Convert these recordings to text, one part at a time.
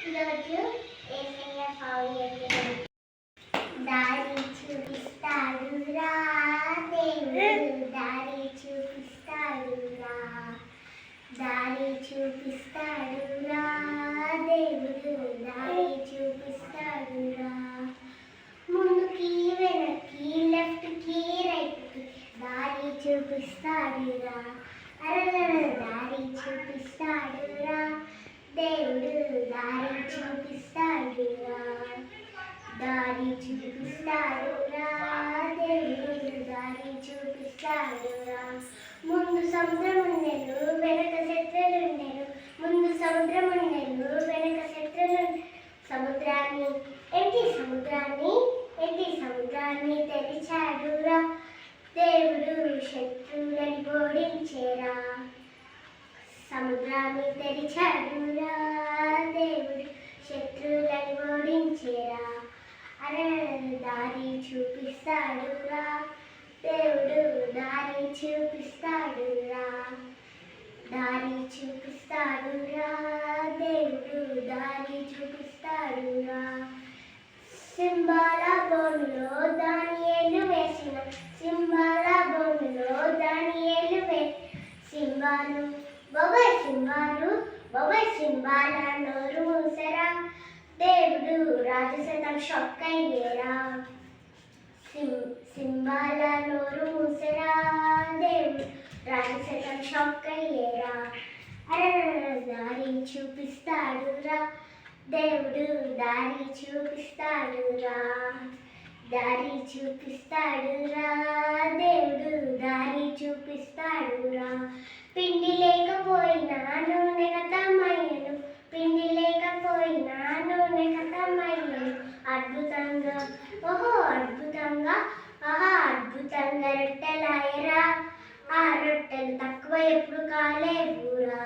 ఈరోజు ఏసయ్య పౌర్యం దారి చూపిస్తాడు రా దేవుడు. దారి చూపిస్తాడు రా. దారి చూపిస్తాడు రా దేవుడు. దారి చూపిస్తాడు రా. ముందుకి వెనక్కి లెఫ్ట్కి రైట్కి దారి చూపిస్తాడు రా. అరగర దారి చూపిస్తాడు రా దేవుడు దారి చూపిస్తాడు రా దారి చూపిస్తాడు దేవుడు దారి చూపిస్తాడు ముందు సముద్రం ఉండేను వెనక శత్రులు ఉండేను ముందు సముద్రం ఉండేను వెనక శత్రులు సముద్రాన్ని ఎట్టి సముద్రాన్ని ఎట్టి సముద్రాన్ని తెరిచాడు రా. దేవుడు శత్రువులని ఓడించేరా సముద్రాన్ని తెరిచాడురా దేవుడు శత్రువులని ఓడించ చూపిస్తాడురా. దేవుడు దారి చూపిస్తాడురా. దారి చూపిస్తాడురా. దేవుడు దారి చూపిస్తాడురా. సింబాల బొమ్మలో దాని ఏలు వేసిన సింబాల బొమ్మలో దాని ఏలు వే సింబాలు బాబాయ్ సింబాలు బాబాయ్ సింబాల నోరు మూసరా. దేవుడు రాజశతం షొక్క అయ్యేరా సిం నోరు మూసరా దేవుడు రాజశతం షాక్ అయ్యేరా దారి చూపిస్తాడు రా దేవుడు దారి చూపిస్తాడు రా దారి చూపిస్తాడు రా దేవుడు దారి చూపిస్తాడు రా పిండి అద్భుతంగా రొట్టెలాయరా. ఆ రొట్టెలు తక్కువ ఎప్పుడు కాలేవురా.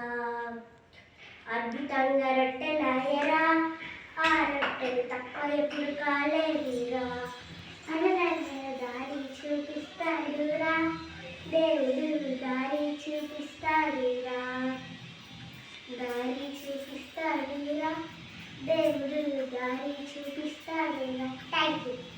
అద్భుతంగా రొట్టెలాయరా. ఆ రొట్టెలు తక్కువ ఎప్పుడు కాలేవురా. అనగనగా దారి చూపిస్తాడురా. దేవుడు దారి చూపిస్తాడురా. దారి చూపిస్తాడురా. దేవుడు దారి చూపిస్తాడురా. Thank you